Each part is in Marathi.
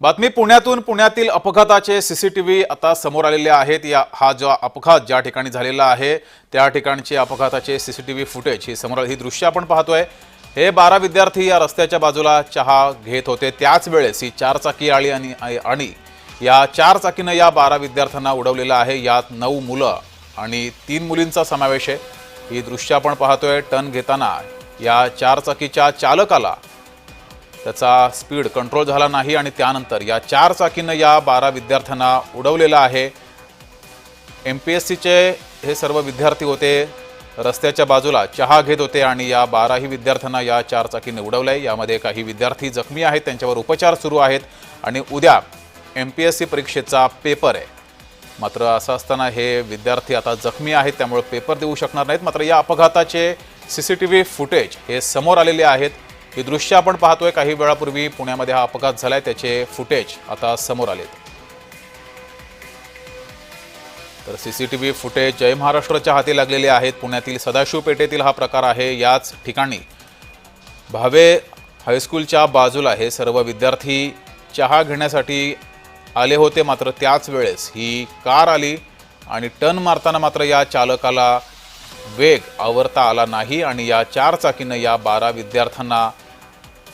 बातमी पुण्यातून पुण्यातील अपघाताचे सीसीटीव्ही आता समोर आलेले आहेत. या हा जो अपघात ज्या ठिकाणी झालेला आहे त्या ठिकाणचे अपघाताचे सीसीटीव्ही फुटेज ही समोर ही दृश्य आपण पाहतोय. हे बारा विद्यार्थी या रस्त्याच्या बाजूला चहा घेत होते. त्याच वेळेस ही चारचाकी आली आणि आणि या चार चाकीनं या बारा विद्यार्थ्यांना उडवलेलं आहे. यात नऊ मुलं आणि तीन मुलींचा समावेश आहे. ही दृश्य आपण पाहतोय. टन घेताना या चारचाकीच्या चालकाला त्याचा स्पीड कंट्रोल झाला नाही आणि त्यानंतर या चार चाकीनं या बारा विद्यार्थ्यांना उडवलेलं आहे. एम पी एस सीचे हे सर्व विद्यार्थी होते रस्त्याच्या बाजूला चहा घेत होते आणि या बाराही विद्यार्थ्यांना या चार चाकीने उडवलं आहे यामध्ये काही विद्यार्थी जखमी आहेत त्यांच्यावर उपचार सुरू आहेत आणि उद्या एम पी एस सी परीक्षेचा पेपर आहे. मात्र असं असताना हे विद्यार्थी आता जखमी आहेत त्यामुळे पेपर देऊ शकणार नाहीत. मात्र या अपघाताचे C C T V footage हे समोर आलेले आहेत. ही दृश्य आपण पाहतोय काही वेळापूर्वी पुण्यामध्ये हा अपघात झालाय. त्याचे फुटेज आता समोर आलेत. तर सीसीटीव्ही फुटेज जय महाराष्ट्राच्या हाती लागलेले आहेत. पुण्यातील सदाशिव पेठेतील हा प्रकार आहे. याच ठिकाणी भावे हायस्कूलच्या बाजूला हे सर्व विद्यार्थी चहा घेण्यासाठी आले होते. मात्र त्याच वेळेस ही कार आली आणि टर्न मारताना मात्र या चालकाला वेग आवरता आला नाही आणि या चार चाकीनं या बारा विद्यार्थ्यांना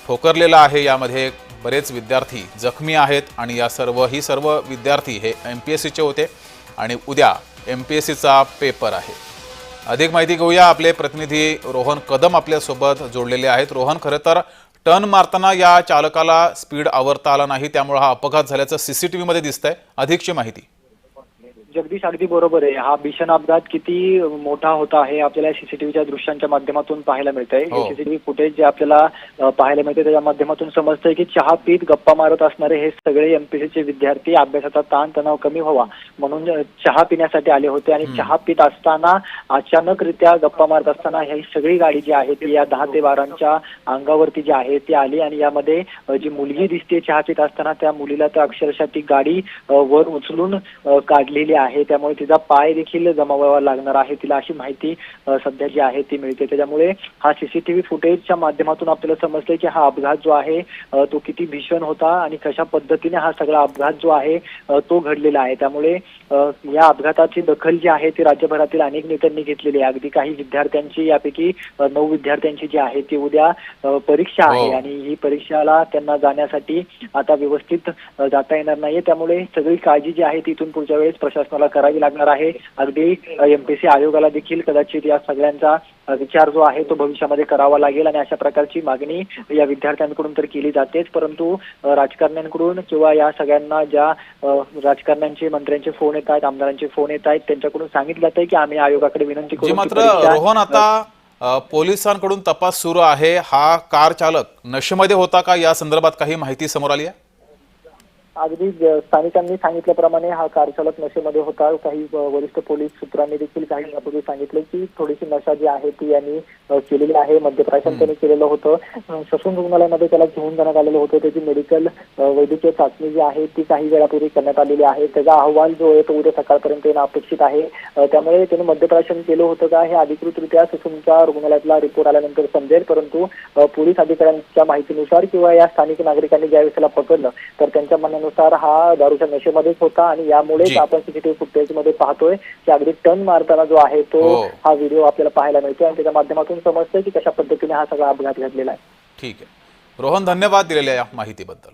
ठोकरलेला आहे. यामध्ये बरेच विद्यार्थी जखमी आहेत आणि या सर्व ही सर्व विद्यार्थी हे एम पी एस सीचे होते आणि उद्या एम पी एस सीचा पेपर आहे. अधिक माहिती घेऊया. आपले प्रतिनिधी रोहन कदम आपल्यासोबत जोडलेले आहेत. रोहन खरं तर टर्न मारताना या चालकाला स्पीड आवरता आला नाही. त्यामुळे हा अपघात झाल्याचं सी सी टी व्हीमध्ये दिसतंय. अधिकची माहिती. जगदीश अगदी बरोबर आहे. हा भीषण अपघात किती मोठा होता हे आपल्याला सीसीटीव्हीच्या दृश्यांच्या माध्यमातून पाहायला मिळतंय. हो. सीसीटीव्ही फुटेज जे आपल्याला पाहायला मिळते त्याच्या माध्यमातून समजतंय की चहा पीत गप्पा मारत असणारे हे सगळे एमपीसीचे विद्यार्थी अभ्यासाचा ताण तणाव कमी व्हावा. म्हणून चहा पिण्यासाठी आले होते आणि चहा पित असताना अचानकरित्या गप्पा मारत असताना ही सगळी गाडी जी आहे ती या दहा ते बारांच्या अंगावरती जी आहे ती आली आणि यामध्ये जी मुलगी दिसते चहा पित असताना त्या मुलीला तर अक्षरशः ती गाडी वर उचलून काढलेली आहे त्यामुळे तिचा पाय देखील गमावावा लागणार आहे. तिला अशी माहिती सध्या जी आहे ती मिळते. त्याच्यामुळे हा सीसीटीव्ही फुटेजच्या माध्यमातून आपल्याला समजतंय की हा अपघात जो आहे तो किती भीषण होता आणि कशा पद्धतीने हा सगळा अपघात जो आहे तो घडलेला आहे. त्यामुळे या अपघाताची दखल जी आहे ती राज्यभरातील अनेक नेत्यांनी घेतलेली आहे. अगदी काही विद्यार्थ्यांची यापैकी नऊ विद्यार्थ्यांची जी आहे ती उद्या परीक्षा आहे. हो. आणि ही परीक्षाला त्यांना जाण्यासाठी आता व्यवस्थित जाता येणार नाहीये. त्यामुळे सगळी काळजी जी आहे ती इथून पुढच्या वेळेस प्रशासनाला करावी लागणार आहे. अगदी एमपीसी आयोगाला देखील कदाचित या सगळ्यांचा विचार जो आहे तो भविष्यामध्ये करावा लागेल आणि अशा प्रकारची मागणी या विद्यार्थ्यांकडून तर केली जातेच. परंतु राजकारण्यांकडून किंवा या सगळ्यांना ज्या राजकारण्यांचे मंत्र्यांचे फोन येत आहेत आमदारांचे फोन येत आहेत त्यांच्याकडून सांगितलं जात की आम्ही आयोगाकडे विनंती करू मात्र रोहन आता पोलिसांकडून तपास सुरू आहे. हा कार चालक नशेमध्ये होता का? या संदर्भात काही माहिती समोर आली आहे? अगदी स्थानिकांनी सांगितल्याप्रमाणे हा कार चालक नशेमध्ये होता. काही वरिष्ठ पोलीस सूत्रांनी देखील काही यापूर्वी सांगितले की थोडीशी नशा जी आहे ती यांनी केलेली आहे. मद्यप्राशन त्यांनी केलेलं होतं. ससून रुग्णालयामध्ये त्याला घेऊन जाण्यात आलेलं होतं. त्याची मेडिकल वैद्यकीय चाचणी जी आहे ती काही वेळापूर्वी करण्यात आलेली आहे. त्याचा अहवाल जो आहे तो उद्या सकाळपर्यंत येणं अपेक्षित आहे. त्यामुळे त्याने मद्यप्राशन केलं होतं का हे अधिकृतरित्या ससूनच्या रुग्णालयातला रिपोर्ट आल्यानंतर समजेल. परंतु पोलीस अधिकाऱ्यांच्या माहितीनुसार किंवा या स्थानिक नागरिकांनी ज्यावेळेस त्याला पकडलं तर त्यांच्या म्हणण्यानुसार हा दारूच्या नशेमध्येच होता आणि यामुळेच. आपण सीसीटीव्ही फुटेजमध्ये पाहतोय की अगदी टर्न मारताना जो आहे तो हो. हा व्हिडिओ आपल्याला पाहायला मिळतोय आणि त्याच्या माध्यमातून समजतंय की कशा पद्धतीने हा सगळा अपघात घडलेला आहे ठीक आहे रोहन धन्यवाद दिलेल्या या माहितीबद्दल